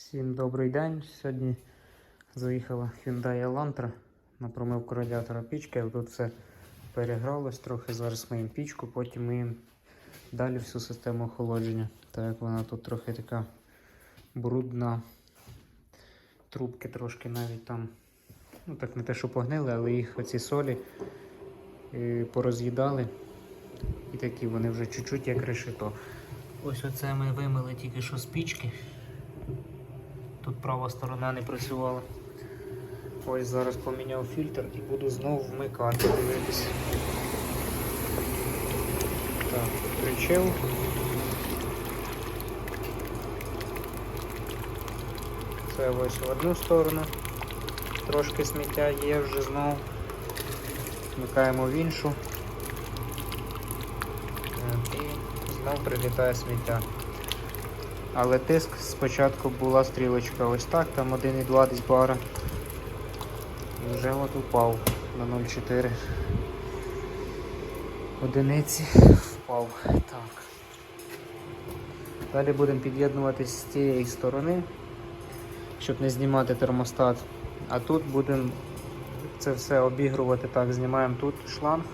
Всім добрий день. Сьогодні заїхала Hyundai Elantra на промивку радіатора пічки. Тут все перегралось трохи. Зараз миємо пічку, потім миємо далі всю систему охолодження. Так як вона тут трохи така брудна. Трубки трошки навіть там, ну так не те, що погнили, але їх оці солі е, пороз'їдали. І такі вони вже чуть-чуть як решето. Ось оце ми вимили тільки що з пічки. Права сторона не працювала. Ось зараз поміняв фільтр і буду знову вмикати, дивитися. Так, включив. Це ось в одну сторону. Трошки сміття є вже знову. Вмикаємо в іншу. І знов прилітає сміття. Але тиск спочатку була стрілочка ось так, там 1,2 десь бара. І вже от упав на 0,4. Одиниці впав. Так. Далі будемо під'єднуватись з цієї сторони, щоб не знімати термостат. А тут будемо це все обігрувати так. Знімаємо тут шланг,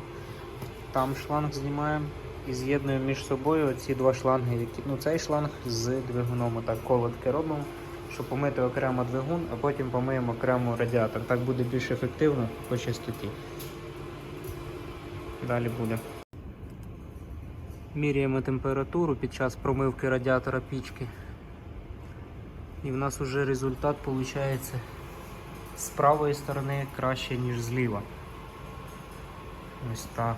там шланг знімаємо і з'єднуємо між собою ці два шланги. Які, ну, цей шланг з двигуном. Отак колодки робимо, щоб помити окремо двигун, а потім помиємо окремо радіатор. Так буде більш ефективно по чистоті. Далі буде. Міряємо температуру під час промивки радіатора пічки. І в нас вже результат виходить з правої сторони краще, ніж зліва. Ось так.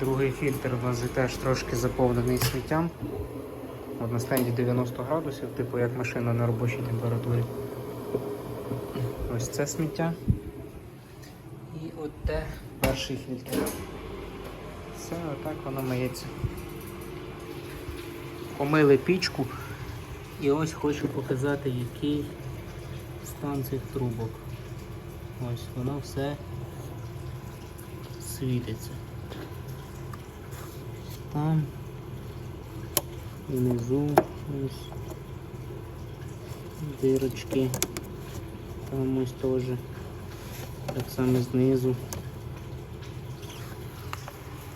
Другий фільтр у нас теж трошки заповнений сміттям. От на стенді 90 градусів, типу як машина на робочій температурі. Ось це сміття. І от те перший фільтр. Все, отак воно миється. Помили пічку і ось хочу показати, який стан цих трубок. Ось воно все світиться. Там внизу ось дирочки. Там ось теж. Так само знизу.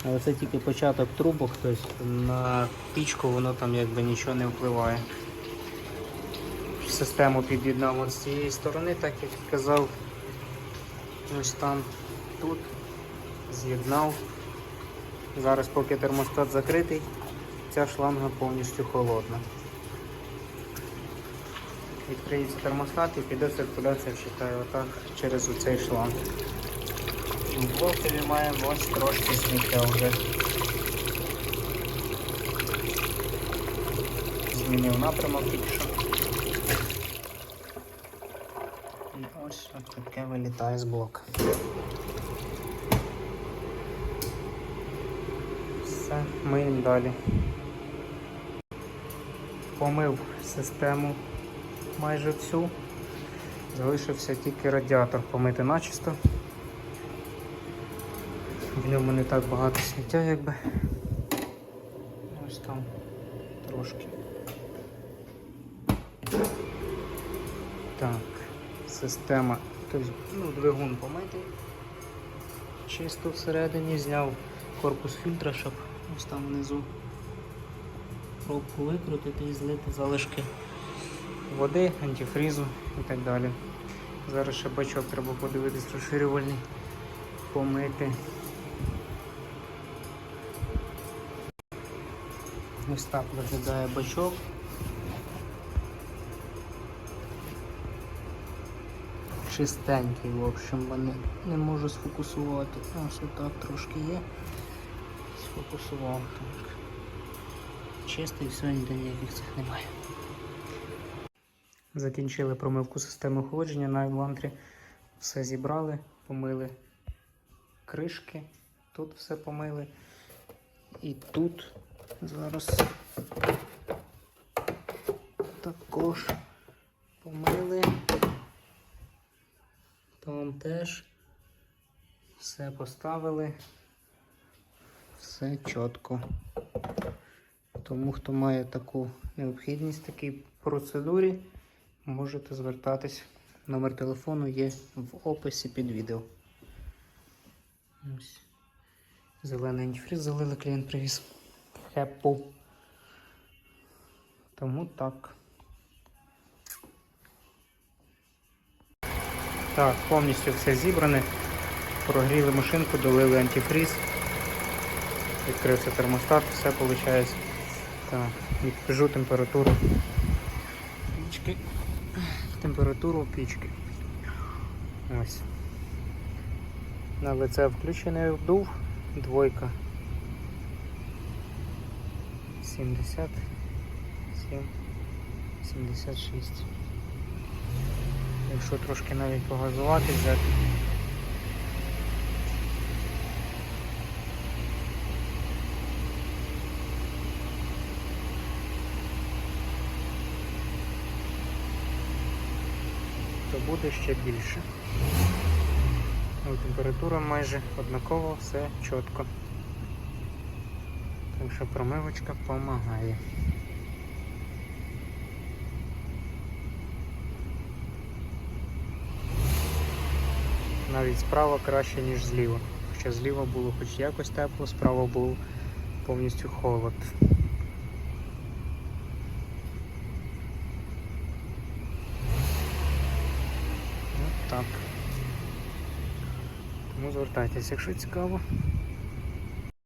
Але це тільки початок трубок, тобто на пічку воно там якби нічого не впливає. Систему під'єднав з цієї сторони, так як казав. Ось там тут з'єднав. Зараз поки термостат закритий, ця шланга повністю холодна. Відкриється термостат і піде циркуляція, вважаю, отак через оцей шланг. В блокові маємо ось трошки сміття вже. Змінив напрямок тільки. І ось таке вилітає з блока. Все, миємо далі. Помив систему майже всю. Залишився тільки радіатор помити начисто. В ньому не так багато сміття якби. Ось там трошки. Так, система, тобто ну, двигун помитий. Чисто всередині зняв корпус фільтра, щоб ось там внизу пробку викрутити і злити залишки води, антифрізу і так далі. Зараз ще бачок треба подивитись розширювальний, помити. Ось так виглядає бачок. Чистенький, в общем, мене не можу сфокусувати. Ось отак трошки є. Сфокусував так. Чистий, все, ніде ніяких цих немає. Закінчили промивку системи охолодження на Elantra. Все зібрали, помили кришки, тут все помили. І тут зараз також помили. Там теж все поставили. Все чітко. Тому хто має таку необхідність такій процедурі, можете звертатись. Номер телефону є в описі під відео. Ось. Зелений антифриз залили, клієнт привіз. Хеппу. Тому так. Так, повністю все зібране. Прогріли машинку, долили антифриз. Відкрився термостат, все виходить. Так, відпижу температуру пічки. Температуру пічки. Ось. На лице включений вдув. Двойка. 77, 76. Якщо трошки навіть погазувати взяти. То буде ще більше. Температура майже однакова, все чітко. Так що промивочка допомагає. Навіть справа краще, ніж зліва. Хоча зліва було хоч якось тепло, справа був повністю холод. Звертайтесь, якщо цікаво.